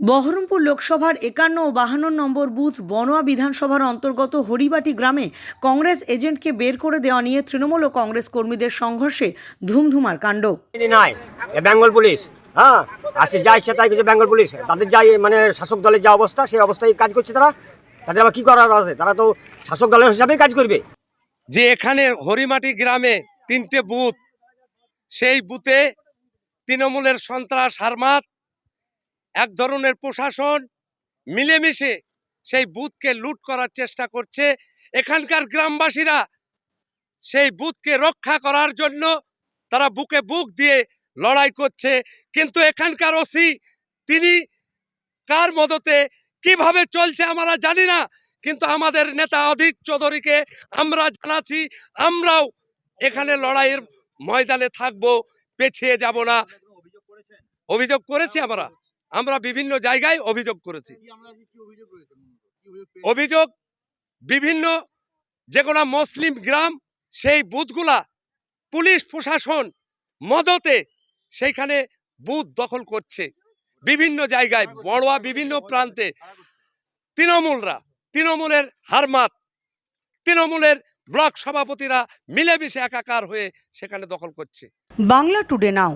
বহরমপুর লোকসভার একান্ন ও বাহান্ন নম্বর বুথ বনোয়া বিধানসভার অন্তর্গত হরিবাটি গ্রামে কংগ্রেস এজেন্টকে বের করে দেওয়া নিয়ে তৃণমূল ও কংগ্রেস কর্মীদের সংঘর্ষে ধুমধুমার কাণ্ড। নাই বেঙ্গল পুলিশ। হ্যাঁ আর সে যা ইচ্ছা তাই কিছু বেঙ্গল পুলিশ। তাদের যাই মানে শাসক দলের যা অবস্থা সেই অবস্থায় কাজ করছে তারা। তাদের আবার কি করার আছে? তারা তো শাসক দলের হিসাবেই কাজ করবে। যে এখানে হরিমাটি গ্রামে তিনটে বুথ সেই বুথে তৃণমূলের সন্ত্রাস হারমাত এক ধরনের প্রশাসন মিলেমিশে সেই বুথকে লুট করার চেষ্টা করছে। এখানকার গ্রামবাসীরা সেই বুথকে রক্ষা করার জন্য তারা বুকে বুক দিয়ে লড়াই করছে। কিন্তু এখানকার ওসি, তিনি কার মদতে কীভাবে চলছে আমরা জানি না। কিন্তু আমাদের নেতা অধীর চৌধুরীকে আমরা জানাচ্ছি, আমরাও এখানে লড়াইয়ের ময়দানে থাকব, পেছিয়ে যাব না। অভিযোগ করেছি আমরা। আমরা বিভিন্ন জায়গায় অভিযোগ করেছি। অভিযোগ বিভিন্ন যে কোনো মুসলিম গ্রাম সেই বুথগুলা পুলিশ প্রশাসন মদতে সেইখানে বুথ দখল করছে। বিভিন্ন জায়গায় বড়োয়া বিভিন্ন প্রান্তে তৃণমূলরা তৃণমূলের হারমাত তৃণমূলের ব্লক সভাপতিরা মিলেমিশে একাকার হয়ে সেখানে দখল করছে। বাংলা টুডে নাও।